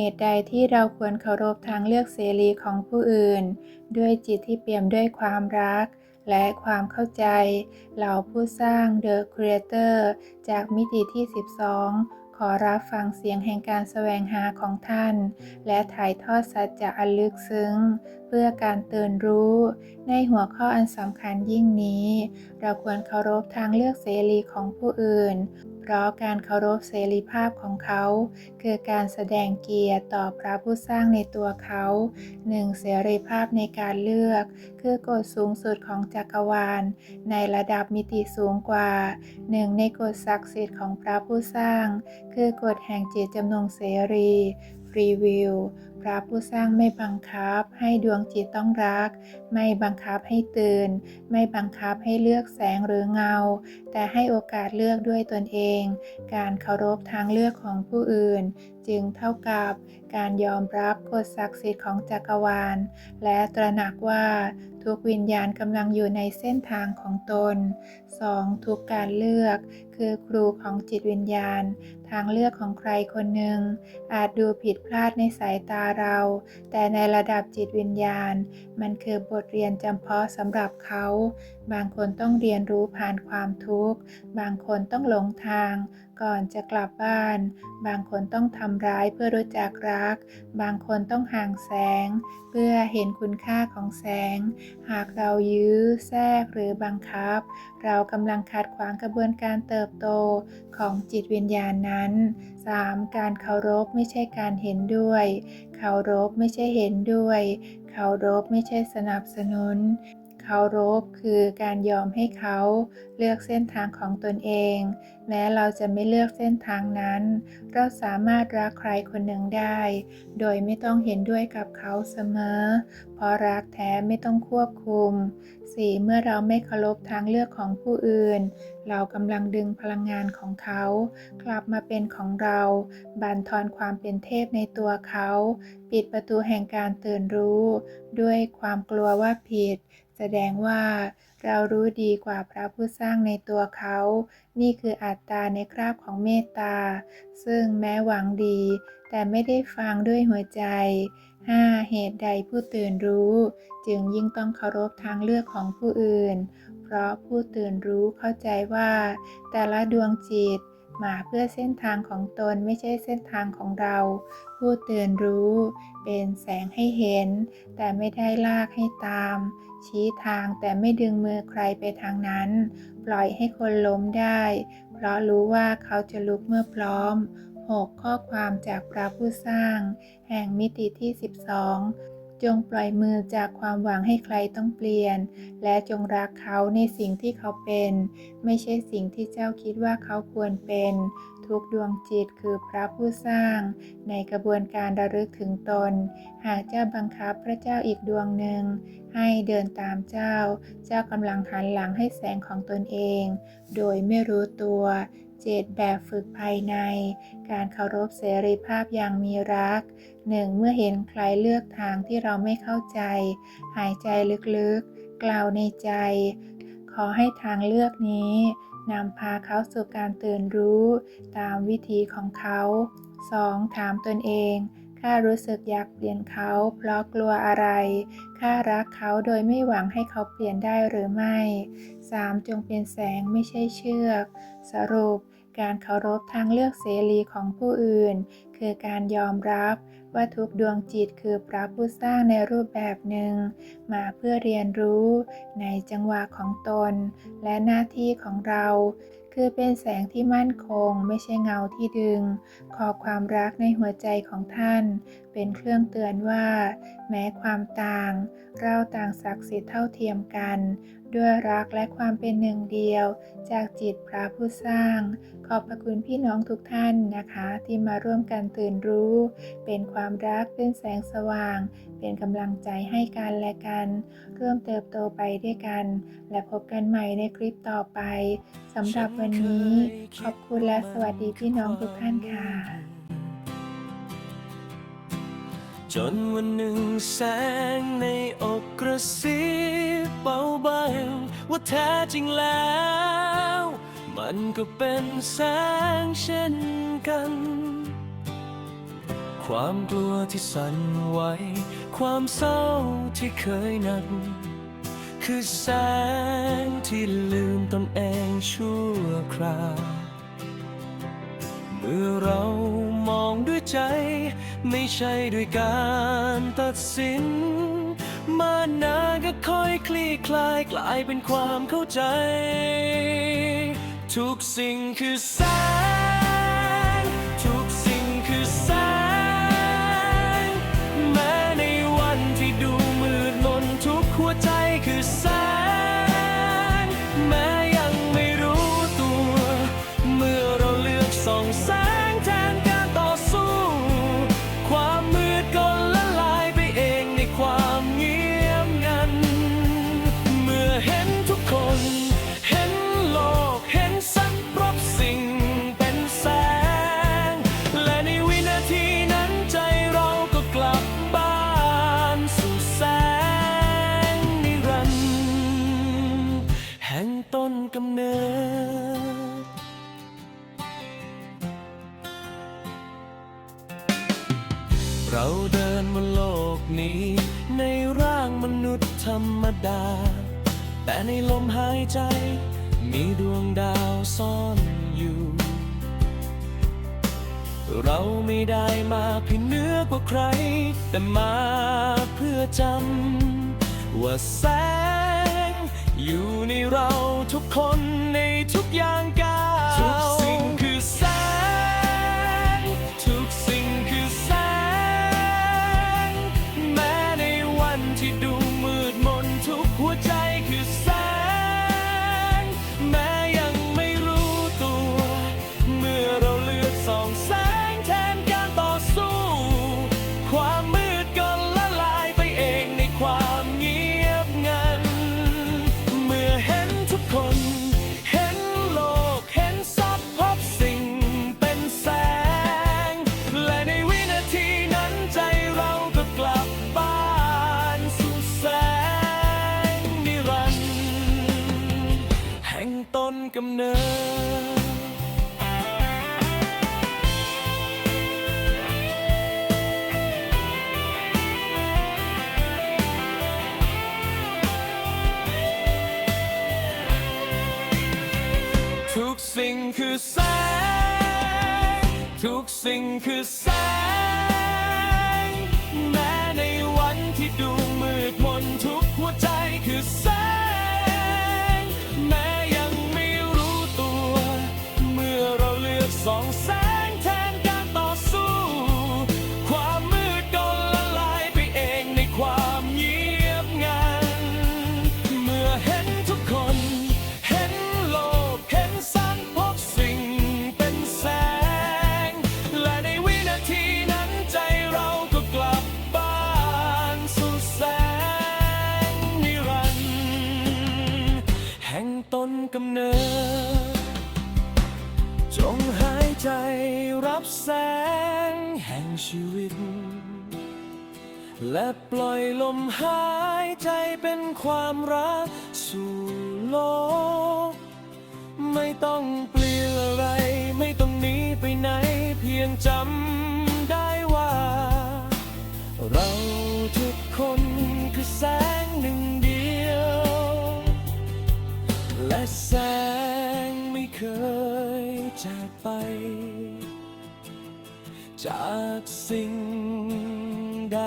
เหตุใดที่เราควรเคารพทางเลือกเสรีของผู้อื่น ด้วยจิตที่เปี่ยมด้วยความรัก และความเข้าใจ เหล่าผู้สร้าง The Creator จากมิติที่ 12 ขอรับฟังเสียงแห่งการแสวงหาของท่าน และถ่ายทอดสัจจะอันลึกซึ้ง เพื่อการเตื่นรู้ ในหัวข้ออันสำคัญยิ่งนี้ เราควรเคารพทางเลือกเสรีของผู้อื่น เพราะการเคารพเสรีภาพของเขา คือการแสดงเกียรติต่อพระผู้สร้างในตัวเขาหนึ่งเสรีภาพในการเลือก คือกฎสูงสุดของจักรวาล ในระดับมิติสูงกว่าหนึ่งในกฎศักดิ์สิทธิ์ของพระผู้สร้าง คือกฎแห่งจิตจำนงเสรีฟรีวิล พระผู้สร้างไม่บังคับ ให้ดวงจิตต้องรัก ไม่บังคับให้ตื่น ไม่บังคับให้เลือกแสงหรือเงา แต่ให้โอกาสเลือกด้วยตนเอง การเคารพทางเลือกของผู้อื่น จึงเท่ากับการยอมรับกฎศักดิ์สิทธิ์ของจักรวาล และตระหนักว่าทุกวิญญาณกำลังอยู่ในเส้นทางของตน 2. ทุกการเลือกคือครูของจิตวิญญาณ ทางเลือกของใครคนหนึ่งอาจดูผิดพลาดในสายตาเรา แต่ในระดับจิตวิญญาณ มันคือบทเรียนจำเพาะสำหรับเขา บางคนต้องเรียนรู้ผ่านความทุกข์ บางคนต้องหลงทาง ก่อนจะกลับบ้าน บางคนต้องทำร้ายเพื่อรู้จักรัก บางคนต้องห่างแสง เพื่อเห็นคุณค่าของแสง หากเรายื้อ แทรกหรือบังคับ เรากำลังขัดขวางกระบวนการเติบโตของจิตวิญญาณนั้น 3. การเคารพไม่ใช่การเห็นด้วย เคารพไม่ใช่เห็นด้วย เคารพไม่ใช่สนับสนุน เคารพ คือการยอมให้เขา เลือกเส้นทางของตนเอง แม้เราจะไม่เลือกเส้นทางนั้น เราสามารถรักใครคนหนึ่งได้ โดยไม่ต้องเห็นด้วยกับเขาเสมอ เพราะรักแท้ไม่ต้องควบคุม 4. เมื่อเราไม่เคารพทางเลือกของผู้อื่น เรากำลังดึงพลังงานของเขา กลับมาเป็นของเรา บั่นทอนความเป็นเทพในตัวเขา ปิดประตูแห่งการตื่นรู้ ด้วยความกลัวว่าผิด แสดงว่าเรารู้ดีกว่าพระผู้สร้างในตัวเขา นี่คืออัตตาในคราบของเมตตา ซึ่งแม้หวังดี แต่ไม่ได้ฟังด้วยหัวใจ 5. เหตุใดผู้ตื่นรู้ จึงยิ่งต้องเคารพทางเลือกของผู้อื่น เพราะผู้ตื่นรู้เข้าใจว่า แต่ละดวงจิต มาเพื่อเส้นทางของตนไม่ใช่เส้นทางของเรา ผู้เตื่นรู้ เป็นแสงให้เห็น แต่ไม่ได้ลากให้ตาม ชี้ทางแต่ไม่ดึงมือใครไปทางนั้น ปล่อยให้คนล้มได้ เพราะรู้ว่าเขาจะลุกเมื่อพร้อม 6. ข้อความจากพระผู้สร้าง แห่งมิติที่ 12 จงปล่อยมือจากความหวังให้ใครต้องเปลี่ยน และจงรักเขาในสิ่งที่เขาเป็น ไม่ใช่สิ่งที่เจ้าคิดว่าเขาควรเป็น ทุกดวงจิตคือพระผู้สร้าง ในกระบวนการระลึกถึงตน หากเจ้าบังคับพระเจ้าอีกดวงหนึ่ง ให้เดินตามเจ้า เจ้ากำลังหันหลังให้แสงของตนเอง โดยไม่รู้ตัว เจตแบบฝึกภายใน การเคารพเสรีภาพอย่างมีรักหนึ่งเมื่อเห็นใครเลือกทางที่เราไม่เข้าใจ หายใจลึกๆ กล่าวในใจ ขอให้ทางเลือกนี้นำพาเขาสู่การตื่นรู้ตามวิธีของเขา 2. ถามตนเองข้ารู้สึกอยากเปลี่ยนเขาเพราะกลัวอะไร ข้ารักเขาโดยไม่หวังให้เขาเปลี่ยนได้หรือไม่ 3. จงเป็นแสงไม่ใช่เชือก สรุป การเคารพทางเลือกเสรีของผู้อื่น คือการยอมรับว่าทุกดวงจิตคือพระผู้สร้างในรูปแบบหนึ่ง มาเพื่อเรียนรู้ในจังหวะของตน และหน้าที่ของเรา คือเป็นแสงที่มั่นคงไม่ใช่เงาที่ดึง ขอความรักในหัวใจของท่าน เป็นเครื่องเตือนว่า แม้ความต่าง เราต่างศักดิ์สิทธิ์เท่าเทียมกัน ด้วยรักและความเป็นหนึ่งเดียว จากจิตพระผู้สร้าง ขอบพระคุณพี่น้องทุกท่านนะคะ ที่มาร่วมกันตื่นรู้ เป็นความรักเป็นแสงสว่าง เป็นกำลังใจให้กันและกัน ร่วมเติบโตไปด้วยกัน และพบกันใหม่ในคลิปต่อไปสำหรับวันนี้ ขอบคุณและสวัสดีพี่น้องทุกท่านค่ะ จนวันหนึ่งแสงในอกกระซิบเบาๆว่าแท้จริงแล้ว มันก็เป็นแสงเช่นกันคความกลัวที่สั่นไหวความเศร้าที่เคยหนัก คือแสงที่ลืมตนเองชั่วคราว เมื่อเรามองด้วยใจ ไม่ใช่ด้วยการตัดสิน มานานก็ค่อยคลี่คลายกลายเป็นความเข้าใจ ทุกสิ่งคือแสง รรมดา แต่ในลมหายใจ มีดวงดาวซ่อนอยู่ เราไม่ได้มาเพี่เนื้อกว่าใคร แต่มาเพื่อจำ ว่าแสง อยู่ในเราทุกคนในทุกอย่าง สิ่งคือแสง ปล่อยลมหายใจเป็นความรักสู่โลก ไม่ต้องเปลี่ยนอะไร ไม่ต้องหนีไปไหน เพียงจำได้ว่า เราทุกคนคือแสงหนึ่งเดียว และแสงไม่เคยจากไป จากสิ่งใด